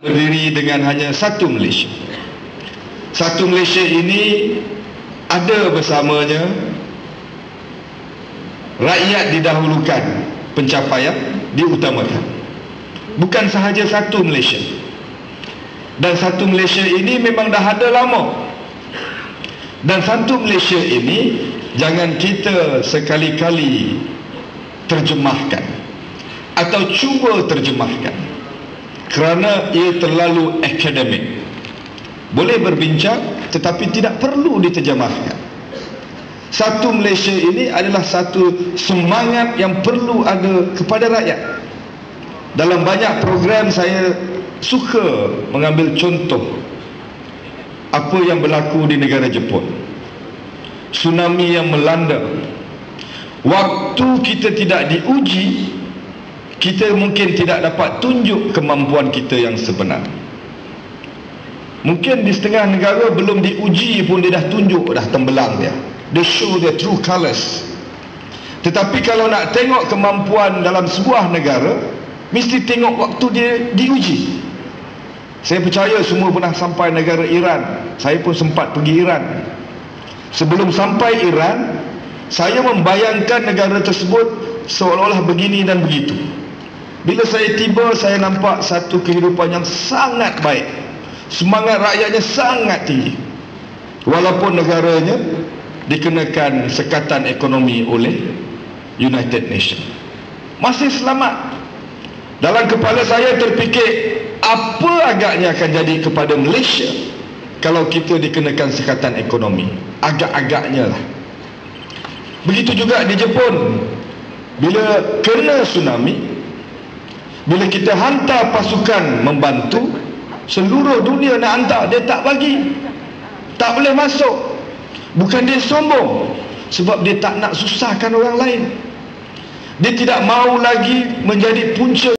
berdiri dengan hanya satu Malaysia. Satu Malaysia ini ada bersamanya rakyat didahulukan, pencapaian diutamakan. Bukan sahaja satu Malaysia. Dan satu Malaysia ini memang dah ada lama. Dan satu Malaysia ini jangan kita sekali-kali terjemahkan atau cuba terjemahkan kerana ia terlalu akademik boleh berbincang tetapi tidak perlu diterjemahkan. Satu Malaysia ini adalah satu semangat yang perlu ada kepada rakyat. Dalam banyak program saya suka mengambil contoh apa yang berlaku di negara Jepun. Tsunami yang melanda. Waktu kita tidak diuji kita mungkin tidak dapat tunjuk kemampuan kita yang sebenar. Mungkin di setengah negara belum diuji pun dia dah tunjuk dah tembelang dia. They show their true colours. Tetapi kalau nak tengok kemampuan dalam sebuah negara mesti tengok waktu dia diuji. Saya percaya semua pernah sampai negara Iran. Saya pun sempat pergi Iran. Sebelum sampai Iran saya membayangkan negara tersebut seolah-olah begini dan begitu bila saya tiba saya nampak satu kehidupan yang sangat baik. Semangat rakyatnya sangat tinggi. Walaupun negaranya dikenakan sekatan ekonomi oleh United Nations. Masih selamat. Dalam kepala saya terfikir apa agaknya akan jadi kepada Malaysia kalau kita dikenakan sekatan ekonomi. Agak-agaknya lah. Begitu juga di Jepun. Bila kena tsunami, bila kita hantar pasukan membantu seluruh dunia nak hantar dia tak bagi. Tak boleh masuk. Bukan dia sombong sebab dia tak nak susahkan orang lain. Dia tidak mau lagi menjadi punca